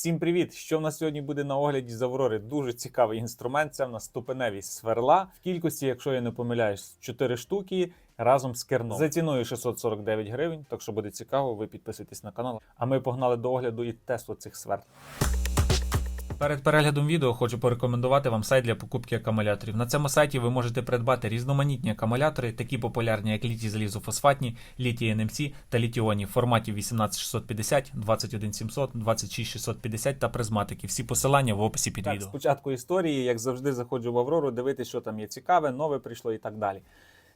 Всім привіт! Що в нас сьогодні буде на огляді з Аврори? Дуже цікавий інструмент. Це в нас ступеневі сверла. В кількості, якщо я не помиляюсь, 4 штуки разом з керном. За ціною 649 гривень. Так що буде цікаво, ви підписуйтесь на канал. А ми погнали до огляду і тесту цих сверл. Перед переглядом відео хочу порекомендувати вам сайт для покупки акумуляторів. На цьому сайті ви можете придбати різноманітні акумулятори, такі популярні, як літій залізофосфатні, літій NMC та літіоні в форматі 18650, 21700, 26650 та призматики. Всі посилання в описі під Так, відео. спочатку історії, як завжди, заходжу в Аврору, дивитися, що там є цікаве, нове прийшло і так далі.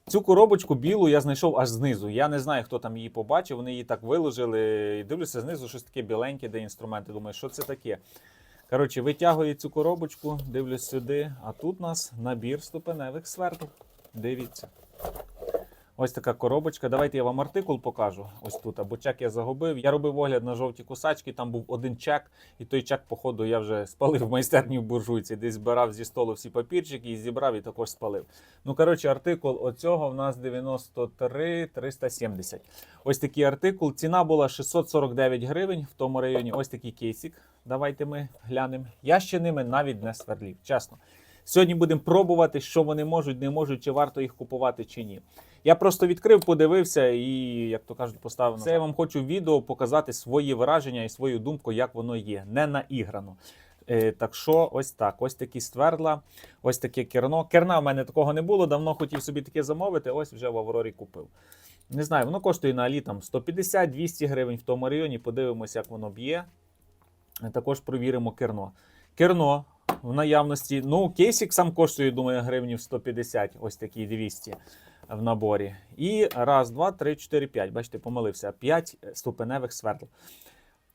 Цю коробочку білу я знайшов аж знизу. Я не знаю, хто там її побачив. Вони її так виложили. І дивлюся знизу, щось таке біленьке, де інструменти. Думаю, що це таке. Коротше, витягую цю коробочку, дивлюсь сюди, а тут у нас набір ступеневих свердл. Дивіться. Ось така коробочка. Давайте я вам артикул покажу. Ось тут. Або чек я загубив. Я робив огляд на жовті кусачки, там був один чек, і той чек, походу, я вже спалив в майстерні в буржуйці. Десь збирав зі столу всі папірчики і зібрав і також спалив. Ну, коротше, артикул оцього в нас 93 370. Ось такий артикул. Ціна була 649 гривень в тому районі. Ось такий кейсик. Давайте ми глянемо. Я ще ними навіть не сверлів, чесно. Сьогодні будемо пробувати, що вони можуть, не можуть, чи варто їх купувати, чи ні. Я просто відкрив, подивився і, як то кажуть, поставив. Це я вам хочу в відео показати свої враження і свою думку, як воно є, не наіграно. Е, так що, ось так. Ось такі ствердла, ось таке керно. Керна в мене такого не було. Давно хотів собі таке замовити. Ось вже в Аврорі купив. Не знаю, воно коштує на Алі там 150-200 гривень в тому районі. Подивимося, як воно б'є. Також провіримо керно. Керно в наявності. Ну, кейсик сам коштує, думаю, гривнів 150, ось такий 200 в наборі. І раз, два, три, чотири, п'ять. Бачите, помилився. П'ять ступеневих свердл.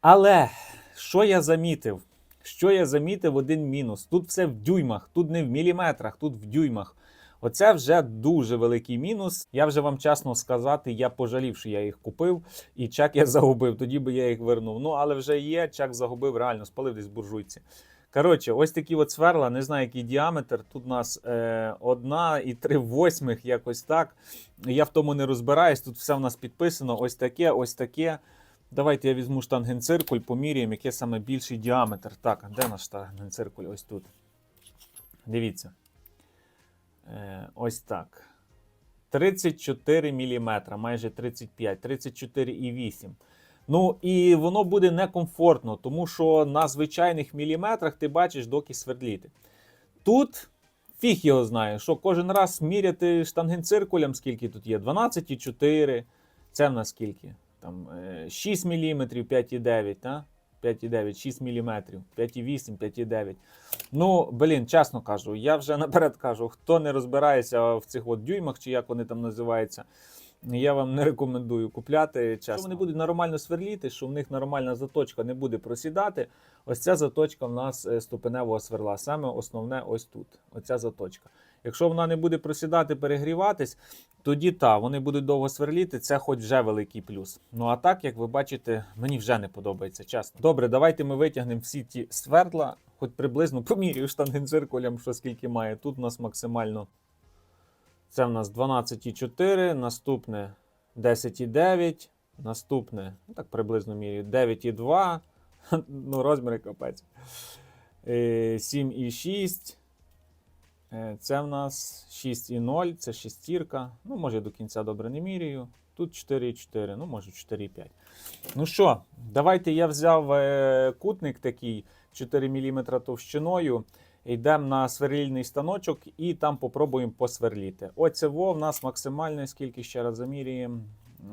Але що я замітив? Що я замітив один мінус? Тут все в дюймах, тут не в міліметрах, тут в дюймах. Оце вже дуже великий мінус. Я вже вам чесно сказати, я пожалів, що я їх купив, і чек я загубив. Тоді би я їх вернув. Ну, але вже є, чек загубив, реально спалив десь буржуйці. Коротше, ось такі от сверла, не знаю, який діаметр. Тут у нас е, одна і три восьмих, якось так. Я в тому не розбираюсь. Тут все в нас підписано. Ось таке, ось таке. Давайте я візьму штангенциркуль, поміряємо, який саме більший діаметр. Так, де наш штангенциркуль? Ось тут. Дивіться. Е, ось так. 34 мм, майже 35, 34,8. Ну і воно буде некомфортно, тому що на звичайних міліметрах ти бачиш, доки свердліти. Тут фіг його знає, що кожен раз міряти штангенциркулем, скільки тут є? 12,4. Це в нас скільки? Там е, 6 мм, 5,9, та? 5,9, 6 мм, 5,8, 5,9. Ну, блін, чесно кажу, я вже наперед кажу, хто не розбирається в цих от дюймах, чи як вони там називаються, я вам не рекомендую купляти. Чесно. Що вони будуть нормально сверліти, що в них нормальна заточка не буде просідати. Ось ця заточка в нас е, ступеневого сверла. Саме основне ось тут. Оця заточка. Якщо вона не буде просідати, перегріватись, тоді та, вони будуть довго сверліти, це хоч вже великий плюс. Ну а так, як ви бачите, мені вже не подобається, чесно. Добре, давайте ми витягнемо всі ті свердла, хоч приблизно поміряю штангенциркулем, що скільки має. Тут у нас максимально. Це в нас 12,4, наступне 10,9, наступне, ну так приблизно міряю, 9,2, ну розміри капець. Е, 7,6. Е, Це в нас 6,0, це шестірка. Ну, може, до кінця добре не міряю. Тут 4,4, ну, може 4,5. Ну що, давайте я взяв е, кутник такий 4 мм товщиною. Йдемо на сверлільний станочок і там попробуємо посверліти. Оце во в нас максимальне, скільки ще раз замірюємо.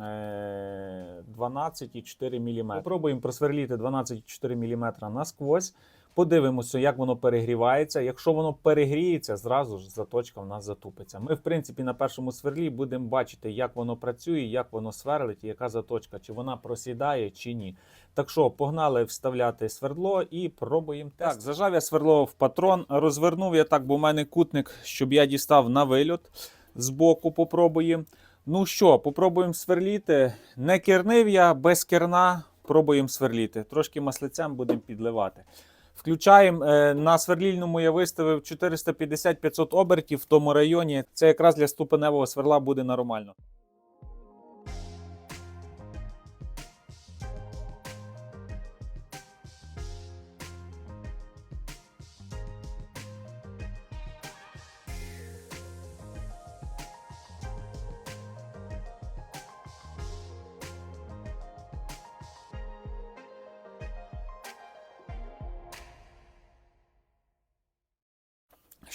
е, 12,4 мм. Попробуємо просверліти 12,4 мм насквозь. Подивимося, як воно перегрівається. Якщо воно перегріється, зразу ж заточка в нас затупиться. Ми, в принципі, на першому сверлі будемо бачити, як воно працює, як воно сверлить, і яка заточка, чи вона просідає, чи ні. Так що, погнали вставляти свердло і пробуємо. Так, зажав я сверло в патрон, розвернув я так, бо в мене кутник, щоб я дістав на вильот з боку, попробуємо. Ну що, попробуємо сверліти. Не кернив я без керна. Пробуємо сверліти. Трошки маслицем будемо підливати. Включаємо е, на сверлільному. Я виставив 450-500 обертів в тому районі. Це якраз для ступеневого сверла буде нормально.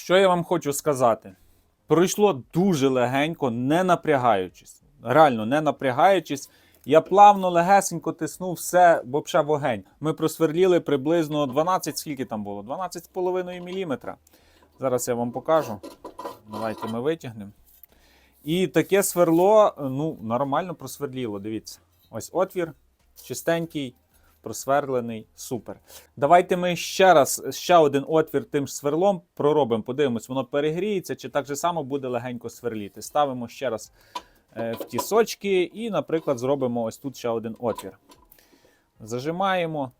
Що я вам хочу сказати? Пройшло дуже легенько, не напрягаючись. Реально, не напрягаючись. Я плавно, легесенько тиснув все, бо ще вогень. Ми просверліли приблизно 12, скільки там було? 12,5 мм. Зараз я вам покажу. Давайте ми витягнемо. І таке сверло ну, нормально просверліло. Дивіться. Ось отвір, чистенький, просверлений, супер. Давайте ми ще раз, ще один отвір тим ж сверлом проробимо, подивимось, воно перегріється, чи так же само буде легенько сверліти. Ставимо ще раз е, в тісочки і, наприклад, зробимо ось тут ще один отвір. Зажимаємо.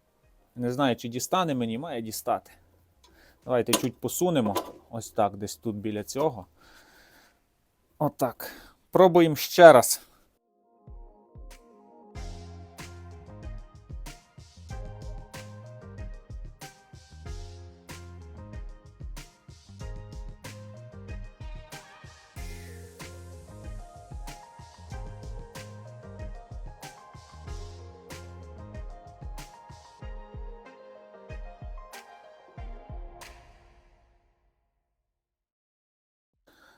Не знаю, чи дістане мені, має дістати. Давайте чуть посунемо. Ось так, десь тут біля цього. Отак. Пробуємо ще раз.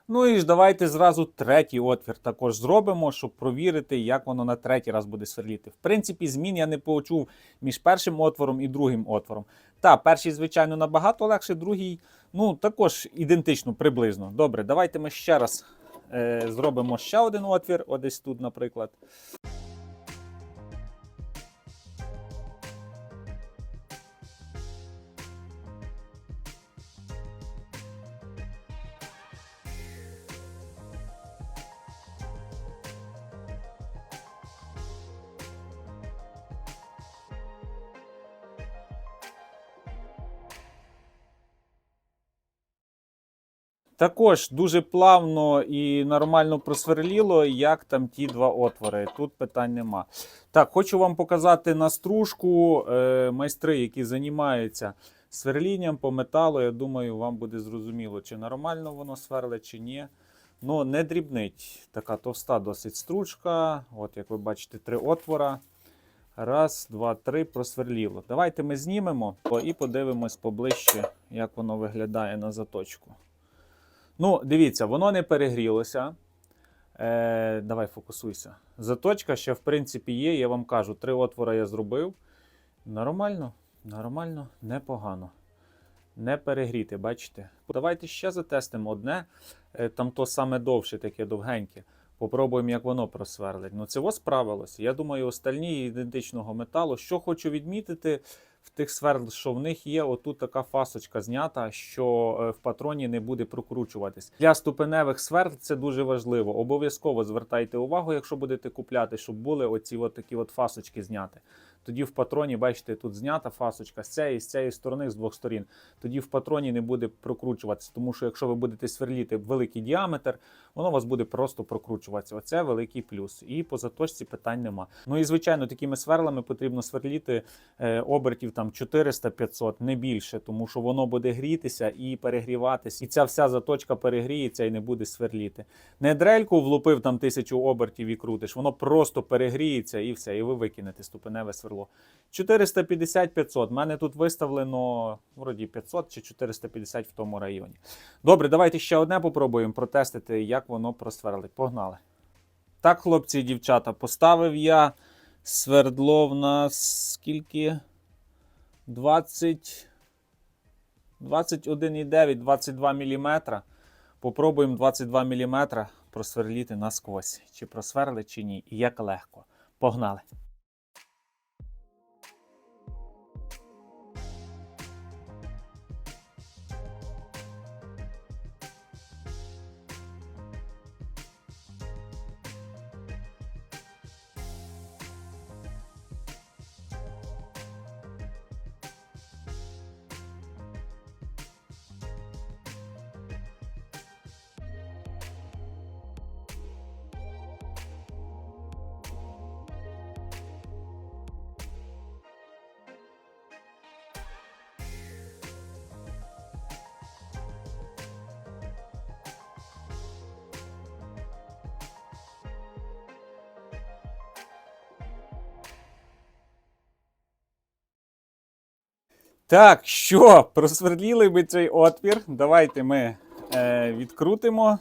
Ну і ж давайте зразу третій отвір також зробимо, щоб провірити, як воно на третій раз буде сверліти. В принципі, змін я не почув між першим отвором і другим отвором. Та, перший, звичайно, набагато легше, другий, ну, також ідентично, приблизно. Добре, давайте ми ще раз е, зробимо ще один отвір, ось тут, наприклад. Також дуже плавно і нормально просверліло, як там ті два отвори. Тут питань нема. Так, хочу вам показати на стружку е, майстри, які займаються сверлінням по металу. Я думаю, вам буде зрозуміло, чи нормально воно сверлить, чи ні. Ну, не дрібнить. Така товста досить стружка. От, як ви бачите, три отвора. Раз, два, три, просверліло. Давайте ми знімемо і подивимось поближче, як воно виглядає на заточку. Ну, дивіться, воно не перегрілося. Е, давай фокусуйся. Заточка ще, в принципі, є. Я вам кажу, три отвора я зробив. Нормально, нормально, непогано. Не перегріти, бачите? Давайте ще затестимо одне. Е, там то саме довше, таке довгеньке. Попробуємо, як воно просверлить. Ну, це ось справилось. Я думаю, остальні ідентичного металу. Що хочу відмітити в тих сверл, що в них є отут така фасочка знята, що е, в патроні не буде прокручуватись. Для ступеневих сверл це дуже важливо. Обов'язково звертайте увагу, якщо будете купляти, щоб були оці от такі от фасочки зняти. Тоді в патроні, бачите, тут знята фасочка з цієї, з цієї сторони, з двох сторін. Тоді в патроні не буде прокручуватися, тому що якщо ви будете сверліти великий діаметр, воно у вас буде просто прокручуватися. Оце великий плюс. І по заточці питань нема. Ну і звичайно, такими сверлами потрібно сверліти е, обертів там 400-500, не більше, тому що воно буде грітися і перегріватися. І ця вся заточка перегріється і не буде сверліти. Не дрельку влупив там тисячу обертів і крутиш, воно просто перегріється і все, і ви викинете ступеневе сверло. 450-500. У мене тут виставлено вроді 500 чи 450 в тому районі. Добре, давайте ще одне попробуємо протестити, як воно просверлить. Погнали. Так, хлопці і дівчата, поставив я свердло в нас скільки? 20. 21,9, 22 мм. Попробуємо 22 мм просверліти насквозь. Чи просверли, чи ні. І як легко. Погнали. Так, що, просверліли ми цей отвір. Давайте ми Е, відкрутимо.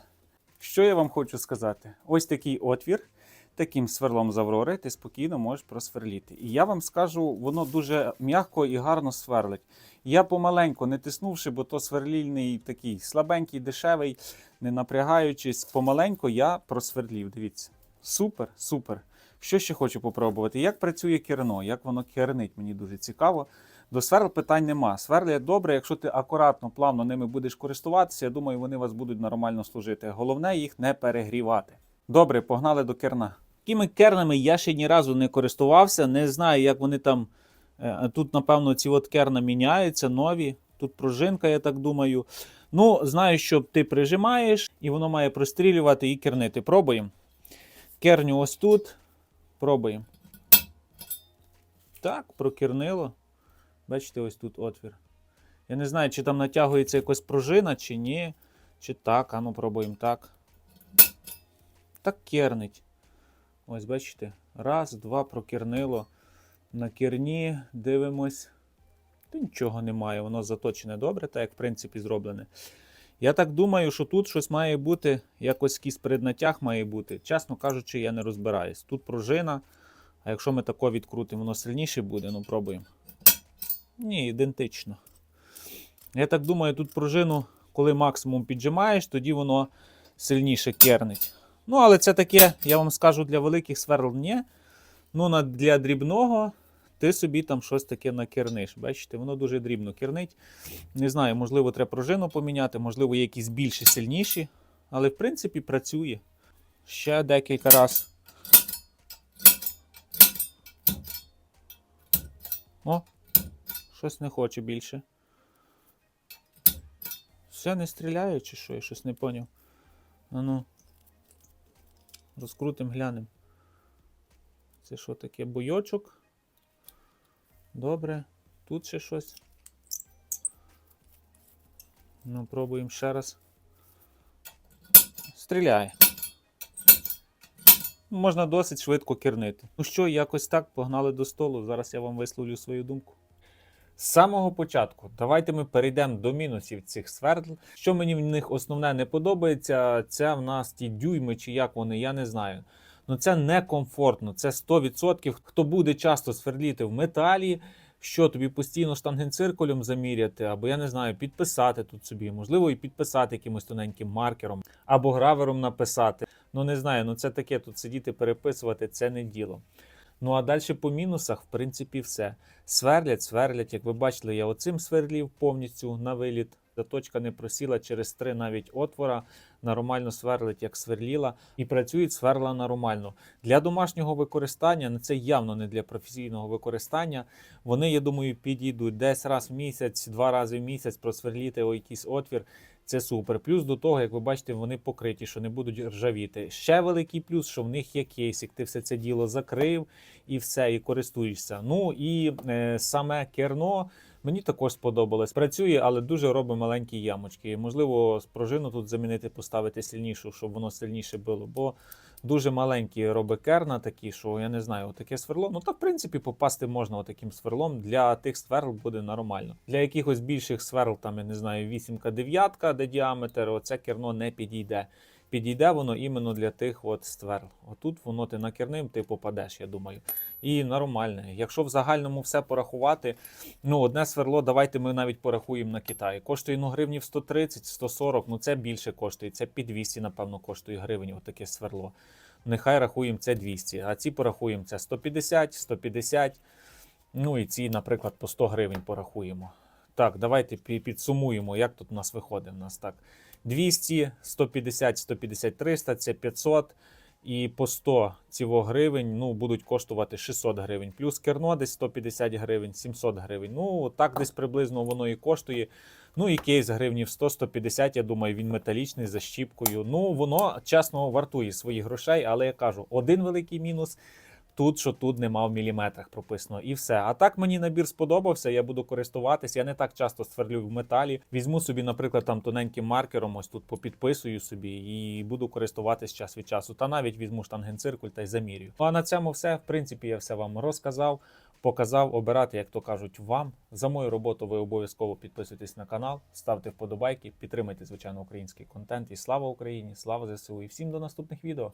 Що я вам хочу сказати? Ось такий отвір. Таким сверлом з Аврори ти спокійно можеш просверліти. І я вам скажу, воно дуже м'яко і гарно сверлить. Я помаленьку, не тиснувши, бо то сверлільний такий слабенький, дешевий, не напрягаючись, помаленьку я просверлів. Дивіться. Супер, супер. Що ще хочу попробувати? Як працює керно, як воно кернить, мені дуже цікаво. До сверл питань нема. Сверли добре, якщо ти акуратно, плавно ними будеш користуватися, я думаю, вони вас будуть нормально служити. Головне їх не перегрівати. Добре, погнали до керна. Такими кернами я ще ні разу не користувався, не знаю, як вони там. е, Тут, напевно, ці от керна міняються, нові. Тут пружинка, я так думаю. Ну, знаю, що ти прижимаєш, і воно має прострілювати і кернити. Пробуємо. Керню ось тут. Пробуємо. Так, прокернило. Бачите, ось тут отвір. Я не знаю, чи там натягується якась пружина, чи ні. Чи так. Ану, пробуємо так. Так кернить. Ось, бачите. Раз, два, прокернило. На керні дивимось. Та нічого немає, воно заточене добре, так як в принципі зроблене. Я так думаю, що тут щось має бути, якось якийсь преднатяг має бути. Чесно кажучи, я не розбираюсь. Тут пружина, а якщо ми тако відкрутимо, воно сильніше буде, ну пробуємо. Ні, ідентично. Я так думаю, тут пружину, коли максимум піджимаєш, тоді воно сильніше кернить. Ну, але це таке, я вам скажу, для великих сверл ні. Ну, для дрібного ти собі там щось таке накерниш. Бачите, воно дуже дрібно кернить. Не знаю, можливо, треба пружину поміняти, можливо, якісь більші, сильніші. Але в принципі працює. Ще декілька разів. О, щось не хоче більше. Все не стріляє, чи що? Я щось не поняв. А ну. Розкрутим, глянем. Це що таке? Бойочок. Добре. Тут ще щось. Ну, пробуємо ще раз. Стріляє. Можна досить швидко кернити. Ну що, якось так, погнали до столу. Зараз я вам висловлю свою думку. З самого початку, давайте ми перейдемо до мінусів цих свердл. Що мені в них основне не подобається, це в нас ті дюйми, чи як вони, я не знаю. Ну це некомфортно, це 100%. Хто буде часто свердліти в металі, що тобі постійно штангенциркулем заміряти, або я не знаю, підписати тут собі, можливо, і підписати якимось тоненьким маркером, або гравером написати. Ну не знаю, ну це таке тут сидіти, переписувати, це не діло. Ну а далі по мінусах, в принципі, все. Сверлять, сверлять. Як ви бачили, я оцим сверлів повністю на виліт. Заточка не просіла через три навіть отвора. Нормально сверлить, як сверліла, і працюють сверла нормально. Для домашнього використання, ну це явно не для професійного використання. Вони, я думаю, підійдуть десь раз в місяць, два рази в місяць просверліти якийсь отвір. Це супер. Плюс до того, як ви бачите, вони покриті, що не будуть ржавіти. Ще великий плюс, що в них є кейсик. Ти все це діло закрив і все, і користуєшся. Ну і е, саме керно. Мені також сподобалось. Працює, але дуже робить маленькі ямочки. Можливо, пружину тут замінити, поставити сильнішу, щоб воно сильніше було. Бо дуже маленькі роби керна, такі, що я не знаю, таке сверло. Ну та в принципі, попасти можна таким сверлом. Для тих сверл буде нормально. Для якихось більших сверл, там я не знаю, вісімка, дев'ятка, де діаметр, оце керно не підійде. Підійде воно іменно для тих от сверл. Отут воно ти накерним, ти попадеш, я думаю. І нормальне. Якщо в загальному все порахувати, ну одне сверло, давайте ми навіть порахуємо на Китаї. Коштує ну, гривнів 130-140, ну це більше коштує. Це під 200, напевно, коштує гривень, отаке сверло. Нехай рахуємо це 200, а ці порахуємо це 150, 150. Ну і ці, наприклад, по 100 гривень порахуємо. Так, давайте підсумуємо, як тут у нас виходить. У нас так 200, 150, 150, 300, це 500. І по 100 цього гривень ну, будуть коштувати 600 гривень. Плюс керно десь 150 гривень, 700 гривень. Ну, так десь приблизно воно і коштує. Ну і кейс гривнів 100-150, я думаю, він металічний за щіпкою. Ну, воно чесно вартує своїх грошей, але я кажу, один великий мінус. Тут, що тут нема в міліметрах прописано, і все. А так мені набір сподобався. Я буду користуватися. Я не так часто сверлю в металі. Візьму собі, наприклад, там тоненьким маркером, ось тут попідписую собі і буду користуватись час від часу. Та навіть візьму штангенциркуль та й замірюю. Ну а на цьому все. В принципі, я все вам розказав. показав обирати, як то кажуть, вам. За мою роботу ви обов'язково підписуйтесь на канал, ставте вподобайки, підтримайте, звичайно, український контент. І слава Україні, слава ЗСУ! І всім до наступних відео.